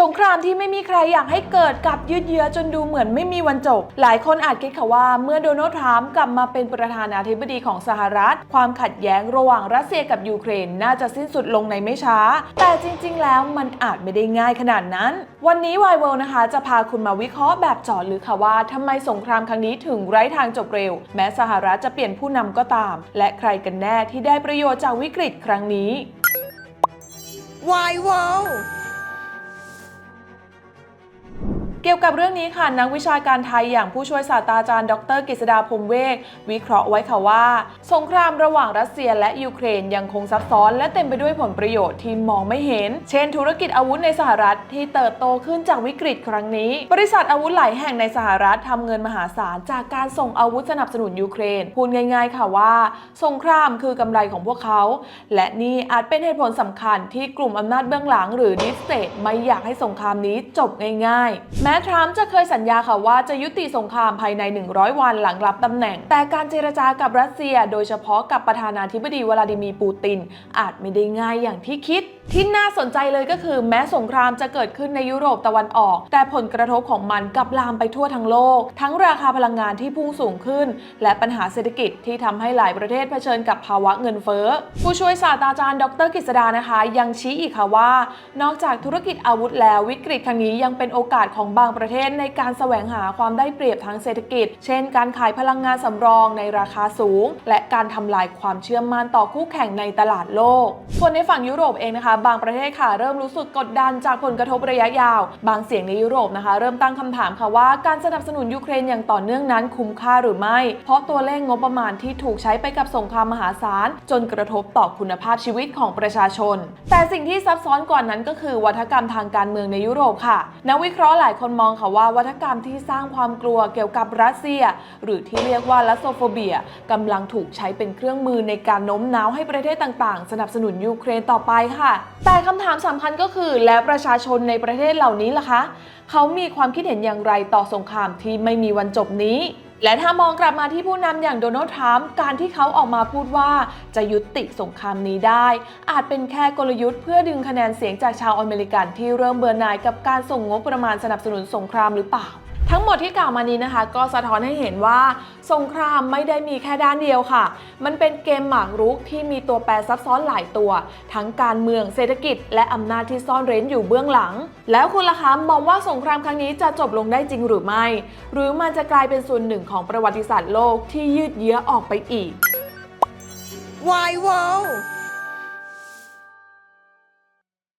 สงครามที่ไม่มีใครอยากให้เกิดกับยืดเยื้อจนดูเหมือนไม่มีวันจบ หลายคนอาจคิดค่ะว่าเมื่อโดนัลด์ทรัมป์กลับมาเป็นประธานาธิบดีของสหรัฐ ความขัดแย้งระหว่างรัสเซียกับยูเครนน่าจะสิ้นสุดลงในไม่ช้า แต่จริง ๆ แล้วมันอาจไม่ได้ง่ายขนาดนั้น วันนี้วายเวลนะคะจะพาคุณมาวิเคราะห์แบบเจาะลึกค่ะว่าทำไมสงครามครั้งนี้ถึงไร้ทางจบเร็ว แม้สหรัฐจะเปลี่ยนผู้นำก็ตาม และใครกันแน่ที่ได้ประโยชน์จากวิกฤตครั้งนี้ Why wow เเกี่ยวกับเรื่องนี้ค่ะนักวิชาการไทยอย่างผู้ช่วยศาสตราจารย์ ดรกฤษดาพรมเวกวิเคราะห์ไว้ค่ะว่า สงครามระหว่างรัสเซียและยูเครนยังคงซับซ้อน และเต็มไปด้วยผลประโยชน์ที่มองไม่เห็น เช่น ธุรกิจอาวุธในสหรัฐที่เติบโตขึ้นจากวิกฤตครั้งนี้ บริษัทอาวุธหลายแห่งในสหรัฐทำเงินมหาศาลจากการส่งอาวุธสนับสนุนยูเครนพูดง่าย ๆ ค่ะว่า สงครามคือกำไรของพวกเขา และนี่อาจเป็นเหตุผลสำคัญที่กลุ่มอำนาจเบื้องหลังหรือดิสเตทไม่อยากให้สงครามนี้จบง่าย ๆม้ทรัมป์จะเคยสัญญาค่ะว่าจะยุติสงครามภายใน 100 วันหลังรับตำแหน่ง แต่การเจรจากับรัสเซีย โดยเฉพาะกับประธานาธิบดีวลาดิมีร์ปูติน อาจไม่ได้ง่ายอย่างที่คิด ที่น่าสนใจเลยก็คือแม้สงครามจะเกิดขึ้นในยุโรปตะวันออก แต่ผลกระทบของมันกลับลามไปทั่วทั้งโลก ทั้งราคาพลังงานที่พุ่งสูงขึ้น และปัญหาเศรษฐกิจที่ทำให้หลายประเทศเผชิญกับภาวะเงินเฟ้อ ผู้ช่วยศาสตราจารย์ดรกฤษดานะคะ ยังชี้อีกค่ะว่า นอกจากธุรกิจอาวุธแล้ววิกฤตครั้งนี้ยังเป็นโอกาสของบางประเทศในการแสวงหาความได้เปรียบทางเศรษฐกิจ เช่น การขายพลังงานสำรองในราคาสูง และการทำลายความเชื่อมั่นต่อคู่แข่งในตลาดโลก ส่วนในฝั่งยุโรปเองนะคะบางประเทศค่ะ เริ่มรู้สึกกดดันจากผลกระทบระยะยาว บางเสียงในยุโรปนะคะ เริ่มตั้งคำถามค่ะว่าการสนับสนุนยูเครนอย่างต่อเนื่องนั้นคุ้มค่าหรือไม่ เพราะตัวเลขงบประมาณที่ถูกใช้ไปกับสงครามมหาศาล จนกระทบต่อคุณภาพชีวิตของประชาชน แต่สิ่งที่ซับซ้อนกว่านั้นก็คือวัฒกรรมทางการเมืองในยุโรปค่ะนักวิเคราะห์หลายคนมองค่ะว่าวัฒกรรมที่สร้างความกลัวเกี่ยวกับรัสเซีย หรือที่เรียกว่าลัสโซโฟเบียกำลังถูกใช้เป็นเครื่องมือในการโน้มน้าวให้ประเทศต่างๆ สนับสนุนยูเครนต่อไปค่ะแต่คำถามสำคัญก็คือ แล้วประชาชนในประเทศเหล่านี้ล่ะคะ เขามีความคิดเห็นอย่างไรต่อสงครามที่ไม่มีวันจบนี้ และถ้ามองกลับมาที่ผู้นำอย่างโดนัลด์ทรัมป์การที่เขาออกมาพูดว่าจะยุติสงครามนี้ได้ อาจเป็นแค่กลยุทธ์เพื่อดึงคะแนนเสียงจากชาวอเมริกันที่เริ่มเบื่อหน่ายกับการส่งงบประมาณสนับสนุนสงครามหรือเปล่า ทั้งหมดที่กล่าวมานี้นะคะ ก็สะท้อนให้เห็นว่า สงครามไม่ได้มีแค่ด้านเดียวค่ะ มันเป็นเกมหมากรุกที่มีตัวแปรซับซ้อนหลายตัว ทั้งการเมืองเศรษฐกิจ และอำนาจที่ซ่อนเร้นอยู่เบื้องหลัง แล้วคุณล่ะคะมองว่าสงครามครั้งนี้จะจบลงได้จริงหรือไม่ หรือมันจะกลายเป็นส่วนหนึ่งของประวัติศาสตร์โลกที่ยืดเยื้อออกไปอีก Why wow